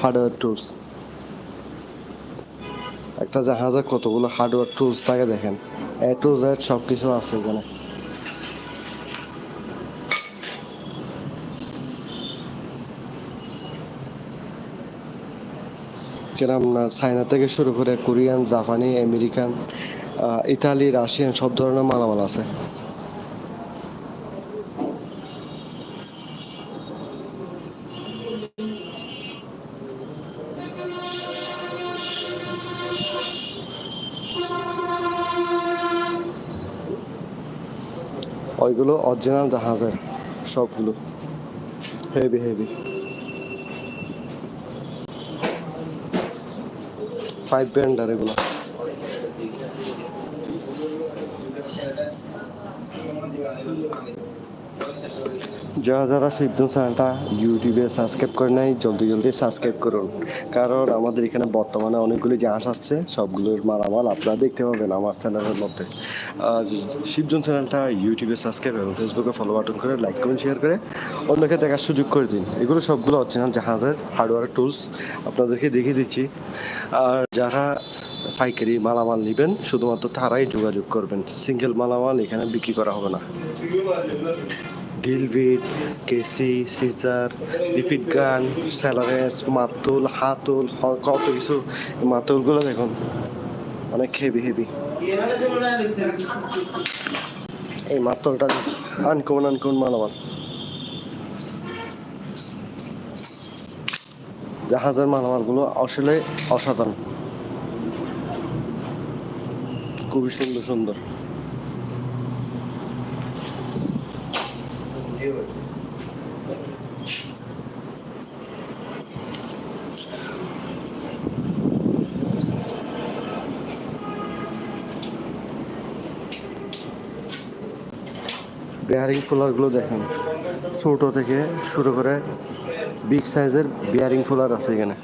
Hardware tools একটা জাহাজে কতগুলো হার্ডওয়্যার টুলস থাকে, দেখেন। এ টু জেড সব কিছু আছে এখানে। কিরম চায়না থেকে শুরু করে কোরিয়ান, জাপানি, আমেরিকান ইতালি, রাশিয়ান, সব ধরনের মালামাল আছে। ওইগুলো অরিজিনাল জাহাজের সবগুলো। হেভি হেভি ফাইভ ব্যান্ডার এগুলো। যারা যারা শিবদুন চ্যানেলটা ইউটিউবে সাবস্ক্রাইব করে নাই, জলদি জলদি সাবস্ক্রাইব করুন। কারণ আমাদের এখানে বর্তমানে অনেকগুলি জাহাজ আসছে, সবগুলোর মালামাল আপনারা দেখতে পাবেন আমার চ্যানেলের মধ্যে। আর শিবজন চ্যানেলটা ইউটিউবে সাবস্ক্রাইব এবং ফেসবুকে ফলো বাটন করে লাইক কমেন্ট শেয়ার করে অন্যকে দেখার সুযোগ করে দিন। এগুলো সবগুলো অরিজিনাল জাহাজের হার্ডওয়্যার টুলস আপনাদেরকে দেখিয়ে দিচ্ছি। আর যারা পাইকারি মালামাল নেবেন, শুধুমাত্র তারাই যোগাযোগ করবেন। সিঙ্গেল মালামাল এখানে বিক্রি করা হবে না। ডিলভিট কেসি, সিজার রিপিট গান, স্যালারেস, মাতুল, হাতুল কত কিছু। মাতুলগুলো দেখুন, অনেক হেভি হেভি এই মাতুলটা আনকমন আনকমন মালামাল। জাহাজের মালামালগুলো আসলে অসাধারণ। খুবই সুন্দর সুন্দর। বেয়ারিং ফুলারগুলো দেখেন। ছোট থেকে শুরু করে বিগ সাইজের বিয়ারিং ফুলার আছে এখানে।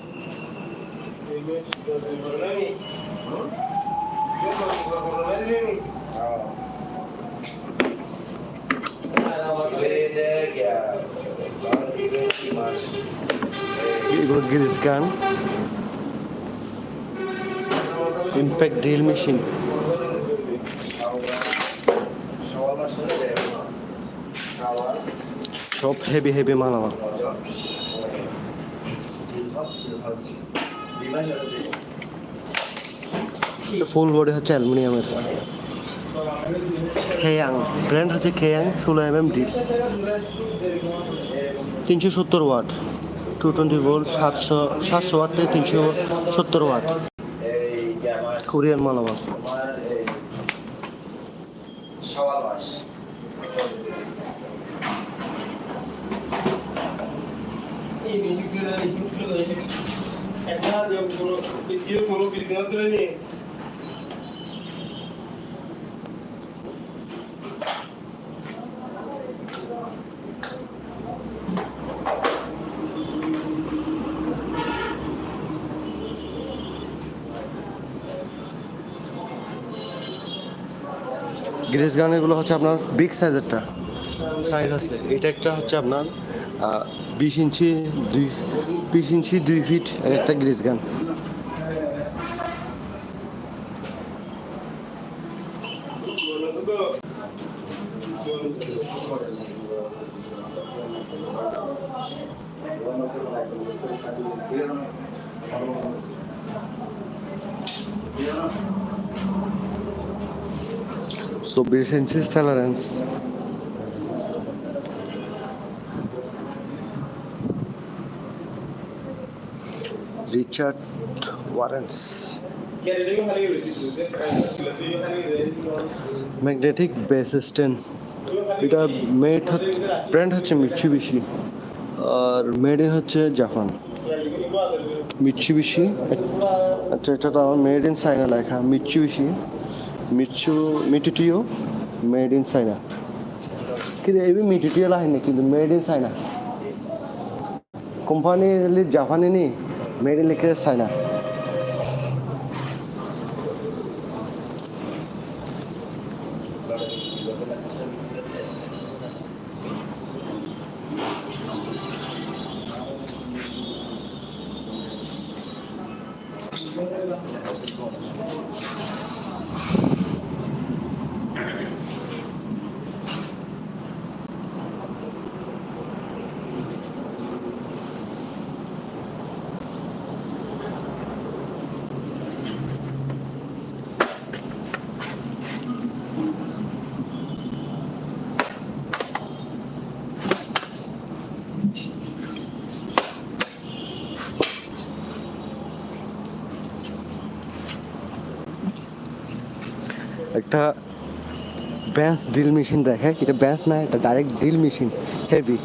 Grease gun impact drill machine সব হেভি হেভি মালামাল ফুল বডি হচ্ছে অ্যালুমিনিয়ামের খেয়াং ব্র্যান্ড হচ্ছে খেয়াং ষোলো এম এম ডি তিনশো সত্তর ওয়াট। টু টোয়েন্টি ভোল্ট সাতশো সাতশো ওয়াট থেকে তিনশো সত্তর ওয়াট। কোরিয়ান মালামাল। গ্রেস গানেরগুলো হচ্ছে আপনার বিগ সাইজেরটা সাইজ আছে। এটা একটা হচ্ছে আপনার বিশ ইঞ্চি দুই বিশ ইঞ্চি দুই ফিট একটা গ্রেস গান। চব্বিশ ইঞ্চি স্যালারেন্স রিচার্ড ওয়ারেন্স ম্যাগনেটিক বেস স্ট্যান্ড এটা মেড ব্র্যান্ড হচ্ছে মিচ্ছুবিশি আর মেড ইন হচ্ছে জাপান মিচ্ছুবিশি আচ্ছা এটা তো আমার মেড ইন চাইনা লেখা। মিচ্ছুবিশি মিচ্ছু মিটিটিও মেড ইন চাইনা কিন্তু এই মিটিটিও লাহিনি কিন্তু মেড ইন চাইনা কোম্পানি জাপানি নি মেড ইন লিখে চাইনা একটা ব্যান্স ড্রিল মেশিন দেখে। এটা ব্যান্স না, এটা ডাইরেক্ট ড্রিল মেশিন হেভি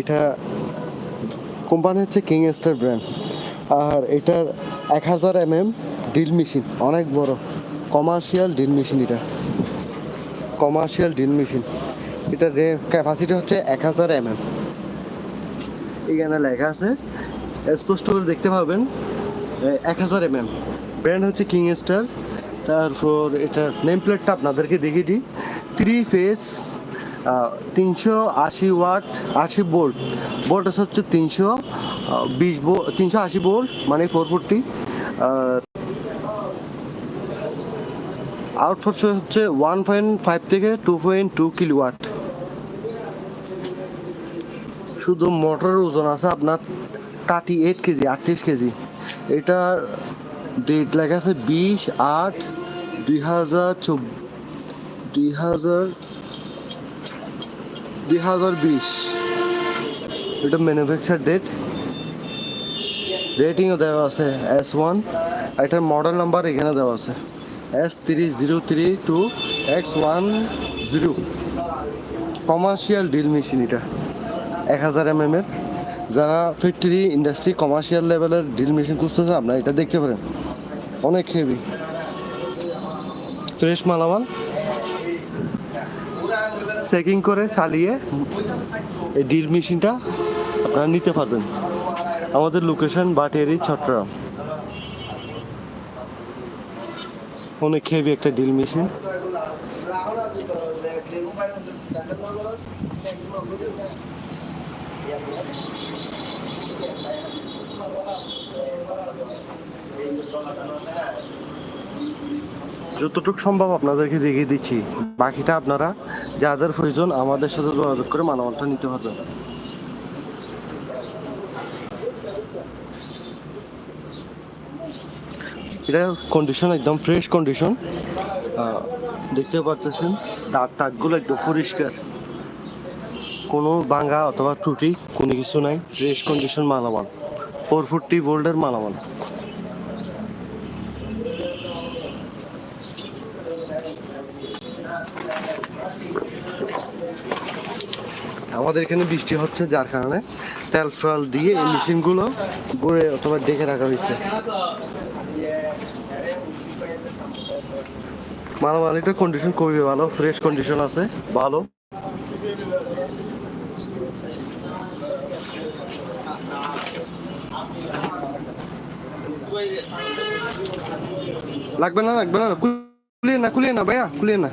এটা কোম্পানি হচ্ছে কিং স্টার ব্র্যান্ড আর এটার এক হাজার এম এম ড্রিল মেশিন, অনেক বড়। কমার্শিয়াল ড্রিল মেশিন এটা। Commercial drill machine. এটার ক্যাপাসিটি হচ্ছে এক হাজার এম এম এখানে লেখা আছে, স্পষ্ট করে দেখতে পাবেন এক হাজার এম এম ব্র্যান্ড হচ্ছে কিং স্টার তারপর এটার নেম প্লেটটা আপনাদেরকে দেখিয়ে দিই। থ্রি ফেস তিনশো আশি ওয়াট, আশি বোল্ট। বোল্ট হচ্ছে তিনশো বিশ বো, তিনশো আশি বোল্ট মানে ফোর ফোরটি আউটপুট হচ্ছে ওয়ান পয়েন্ট ফাইভ থেকে two point two kilo watt শুধু মোটরের ওজন আছে আপনার থার্টি এইট কেজি, আটত্রিশ কেজি। এটার ডেট লেখা আছে বিশ আট দুই হাজার দুই হাজার দুই হাজার বিশ। এটা ম্যানুফ্যাকচার ডেট রেটিংও দেওয়া আছে এস ওয়ান এটার মডেল নাম্বার এখানে দেওয়া আছে। S three zero three two X one zero commercial drill machine এটা। এক হাজার এম এর। যারা ফ্যাক্টরি ইন্ডাস্ট্রি কমার্শিয়াল লেভেলের ড্রিল মেশিন খুঁজতেছে, আপনারা এটা দেখতে পারেন। অনেক হেভি ফ্রেশ মালামাল। চেকিং করে চালিয়ে এই ড্রিল মেশিনটা আপনারা নিতে পারবেন। আমাদের লোকেশন বাটিয়ারি, চট্টগ্রাম। অনেক হেভি একটা ড্রিল মেশিন যতটুকু সম্ভব আপনাদেরকে দেখিয়ে দিচ্ছি। বাকিটা আপনারা যাদের প্রয়োজন আমাদের সাথে যোগাযোগ করে মালামালটা নিতে পারবেন। এটা কন্ডিশন একদম ফ্রেশ কন্ডিশন দেখতে পারতেছেন দাঁত টাকগুলো একদম পরিষ্কার। কোনো ভাঙা অথবা ত্রুটি কোনো কিছু নাই ফ্রেশ কন্ডিশন মালামাল ফোর ফোরটি ভোল্টের মালামাল। আমাদের এখানে বৃষ্টি হচ্ছে যার কারণে তেল ফেল দিয়ে এই মেশিনগুলো গড়ে অথবা ডেকে রাখা হয়েছে। মালামালিটার কন্ডিশন খুবই ভালো ফ্রেশ কন্ডিশন আছে, ভালো। লাগবে না লাগবে না খুলিয়ে না খুলিয়ে না ভাইয়া খুলিয়ে না।